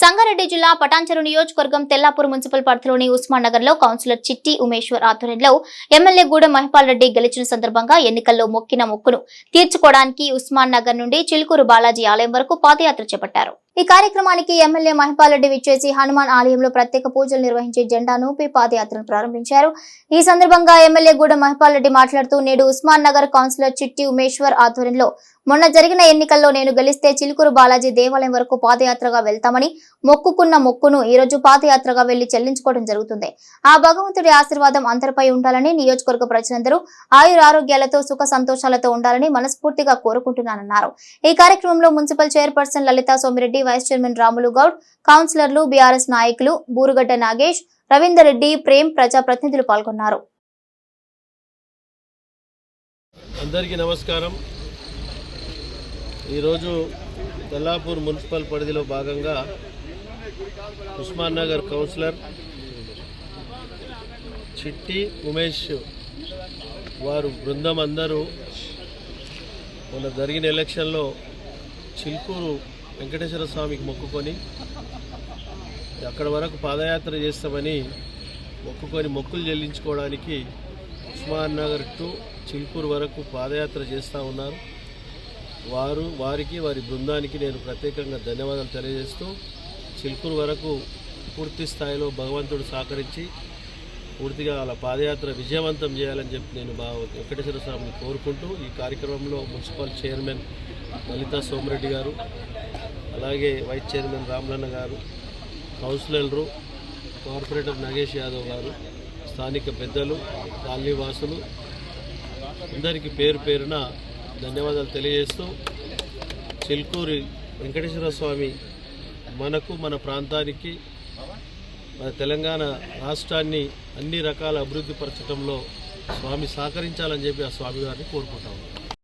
సంగారెడ్డి జిల్లా పటాంచరు నియోజకవర్గం తెల్లాపూర్ మున్సిపల్ పరిధిలోని ఉస్మాన్ నగర్లో కౌన్సిలర్ చిట్టి ఉమేశ్వర్ ఆధ్వర్యంలో ఎమ్మెల్యే గూడెం మహిపాల్ రెడ్డి గెలిచిన సందర్భంగా ఎన్నికల్లో మొక్కిన మొక్కును తీర్చుకోవడానికి ఉస్మాన్ నగర్ నుండి చిలుకూరు బాలాజీ ఆలయం వరకు పాదయాత్ర చేపట్టారు. ఈ కార్యక్రమానికి ఎమ్మెల్యే మహిపాల్ రెడ్డి విచ్చేసి హనుమాన్ ఆలయంలో ప్రత్యేక పూజలు నిర్వహించి జెండాను నూపి పాదయాత్రను ప్రారంభించారు. ఈ సందర్భంగా ఎమ్మెల్యే గూడెం మహిపాల్ రెడ్డి మాట్లాడుతూ నేడు ఉస్మాన్ నగర్ కౌన్సిలర్ చిట్టి ఉమేశ్వర్ ఆధ్వర్యంలో మొన్న జరిగిన ఎన్నికల్లో నేను గెలిస్తే చిలుకూరు బాలాజీ దేవాలయం వరకు పాదయాత్రగా వెళ్తామని మొక్కుకున్న మొక్కును ఈ రోజు పాదయాత్రగా వెళ్ళి చెల్లించుకోవడం జరుగుతుంది. ఆ భగవంతుడి ఆశీర్వాదం అందరిపై ఉండాలని నియోజకవర్గ ప్రజలందరూ ఆయురారోగ్యాలతో సుఖ సంతోషాలతో ఉండాలని మనస్ఫూర్తిగా కోరుకుంటున్నానన్నారు. ఈ కార్యక్రమంలో municipal chairperson Lalitha Somireddy vice chairman Ramulu Goud కౌన్సిలర్లు బీఆర్ఎస్ నాయకులు బూరుగడ్డ నాగేష్ రవీందర్ రెడ్డి ప్రేమ్ ప్రజా ప్రతినిధులు పాల్గొన్నారు. అందరికీ నమస్కారం. ఈరోజు తెల్లాపూర్ మున్సిపల్ పరిధిలో భాగంగా ఉస్మాన్ నగర్ కౌన్సిలర్ చిట్టి ఉమేష్ వారు బృందం అందరూ మొన్న జరిగిన ఎలక్షన్లో చిల్కూరు వెంకటేశ్వర స్వామికి మొక్కుకొని అక్కడి వరకు పాదయాత్ర చేస్తామని మొక్కుకొని మొక్కులు చెల్లించుకోవడానికి ఉస్మాన్ నగర్ టు చిల్కూరు వరకు పాదయాత్ర చేస్తూ ఉన్నారు. వారు వారికి వారి బృందానికి నేను ప్రత్యేకంగా ధన్యవాదాలు తెలియజేస్తూ చిల్కూరు వరకు పూర్తి స్థాయిలో భగవంతుడు సహకరించి పూర్తిగా వాళ్ళ పాదయాత్ర విజయవంతం చేయాలని చెప్పి నేను బా వెంకటేశ్వర స్వామిని కోరుకుంటూ ఈ కార్యక్రమంలో మున్సిపల్ చైర్మన్ లలితా సోమరెడ్డి గారు అలాగే వైస్ చైర్మన్ రామలన్న గారు కౌన్సిలర్లు కార్పొరేటర్ నాగేష్ యాదవ్ గారు స్థానిక పెద్దలు కాలనీ వాసులు అందరికీ పేరు పేరున ధన్యవాదాలు తెలియజేస్తూ చిల్కూరి వెంకటేశ్వర స్వామి మనకు మన ప్రాంతానికి మన తెలంగాణ రాష్ట్రాన్ని అన్ని రకాల అభివృద్ధి పరచడంలో స్వామి సహకరించాలని చెప్పి ఆ స్వామివారిని కోరుకుంటాము